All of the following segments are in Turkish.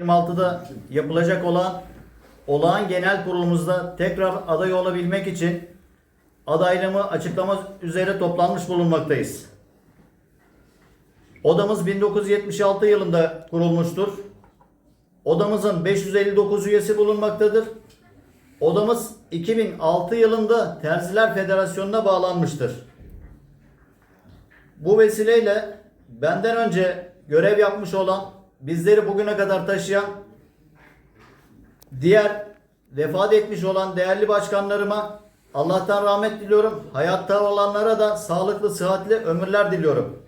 26'da yapılacak olan olağan genel kurulumuzda tekrar aday olabilmek için adaylığımı açıklama üzere toplanmış bulunmaktayız. Odamız 1976 yılında kurulmuştur. Odamızın 559 üyesi bulunmaktadır. Odamız 2006 yılında Terziler Federasyonu'na bağlanmıştır. Bu vesileyle benden önce görev yapmış olan, bizleri bugüne kadar taşıyan diğer vefat etmiş olan değerli başkanlarıma Allah'tan rahmet diliyorum. Hayatta olanlara da sağlıklı, sıhhatli ömürler diliyorum.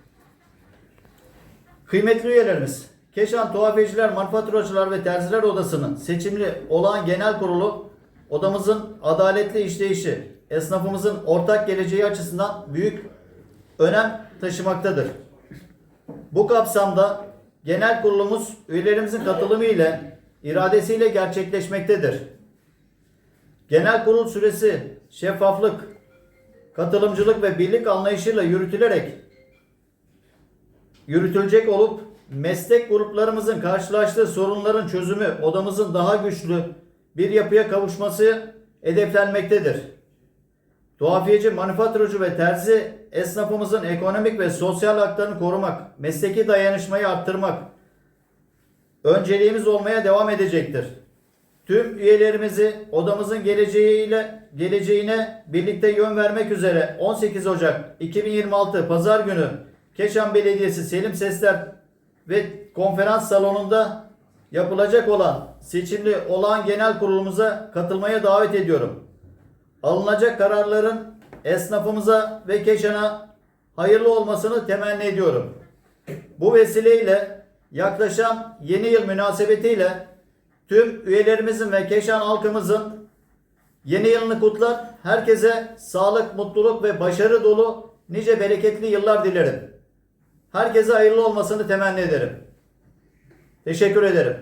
Kıymetli üyelerimiz, Keşan Tuhafiyeciler, Manifaturacılar ve Terziler Odası'nın seçimli olağan genel kurulu odamızın adaletli işleyişi, esnafımızın ortak geleceği açısından büyük önem taşımaktadır. Bu kapsamda genel kurulumuz üyelerimizin katılımı ile iradesiyle gerçekleşmektedir. Genel kurul süresi şeffaflık, katılımcılık ve birlik anlayışıyla yürütülerek yürütülecek olup meslek gruplarımızın karşılaştığı sorunların çözümü odamızın daha güçlü bir yapıya kavuşması hedeflenmektedir. Tuhafiyeci, manifaturacı ve terzi esnafımızın ekonomik ve sosyal haklarını korumak, mesleki dayanışmayı arttırmak önceliğimiz olmaya devam edecektir. Tüm üyelerimizi odamızın geleceğiyle geleceğine birlikte yön vermek üzere 18 Ocak 2026 Pazar günü Keşan Belediyesi Selim Sesler ve konferans salonunda yapılacak olan seçimli olağan genel kurulumuza katılmaya davet ediyorum. Alınacak kararların esnafımıza ve Keşan'a hayırlı olmasını temenni ediyorum. Bu vesileyle yaklaşan yeni yıl münasebetiyle tüm üyelerimizin ve Keşan halkımızın yeni yılını kutlar. Herkese sağlık, mutluluk ve başarı dolu nice bereketli yıllar dilerim. Herkese hayırlı olmasını temenni ederim. Teşekkür ederim.